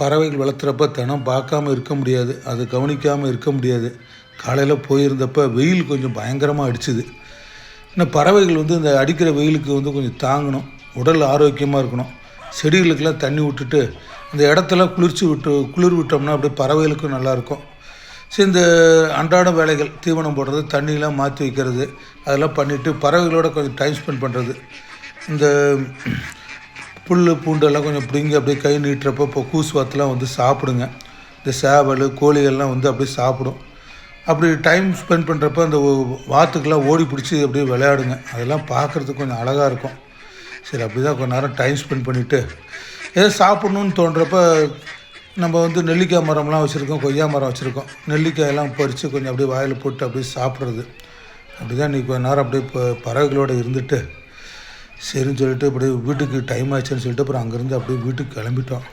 பறவைகள் வளர்த்துறப்ப தினம் பார்க்காம இருக்க முடியாது. அது கவனிக்காமல் இருக்க முடியாது. காலையில் போயிருந்தப்ப வெயில் கொஞ்சம் பயங்கரமாக அடிச்சுது. இன்னும் பறவைகள் வந்து இந்த அடிக்கிற வெயிலுக்கு வந்து கொஞ்சம் தாங்கணும். உடல் ஆரோக்கியமாக இருக்கணும். செடிகளுக்கெல்லாம் தண்ணி விட்டுட்டு அந்த இடத்தெல்லாம் குளிர்ச்சி விட்டு குளிர் விட்டோம்னா அப்படியே பறவைகளுக்கும் நல்லாயிருக்கும் சரி இந்த அன்றாட வேலைகள் தீவனம் போடுறது தண்ணியெலாம் மாற்றி வைக்கிறது அதெல்லாம் பண்ணிவிட்டு பறவைகளோட கொஞ்சம் டைம் ஸ்பெண்ட் பண்ணுறது இந்த புல் பூண்டெல்லாம் கொஞ்சம் பிடுங்கி அப்படியே கை நீட்டுறப்போ இப்போ கூசுவாத்தெல்லாம் வந்து சாப்பிடுங்க. இந்த சேவல் கோழிகள்லாம் வந்து அப்படியே சாப்பிடும். அப்படி டைம் ஸ்பெண்ட் பண்ணுறப்ப அந்த வாத்துக்கெல்லாம் ஓடி பிடிச்சி அப்படியே விளையாடுங்க. அதெல்லாம் பார்க்குறதுக்கு கொஞ்சம் அழகாக இருக்கும். சரி அப்படி தான் கொஞ்ச நேரம் டைம் ஸ்பெண்ட் பண்ணிவிட்டு ஏதோ சாப்பிட்ணுன்னு தோன்றப்ப நம்ம வந்து நெல்லிக்காய் மரம்லாம் வச்சுருக்கோம் கொய்யா மரம் வச்சுருக்கோம். நெல்லிக்காயெல்லாம் பறித்து கொஞ்சம் அப்படியே வாயில் போட்டு அப்படியே சாப்பிட்றது. அப்படி தான் இன்றைக்கி கொஞ்ச நேரம் அப்படியே இப்போ பறவைகளோடு இருந்துட்டு சரின்னு சொல்லிட்டு அப்படியே வீட்டுக்கு டைம் ஆச்சுன்னு சொல்லிட்டு அப்புறம் அங்கேருந்து அப்படியே வீட்டுக்கு கிளம்பிட்டோம்.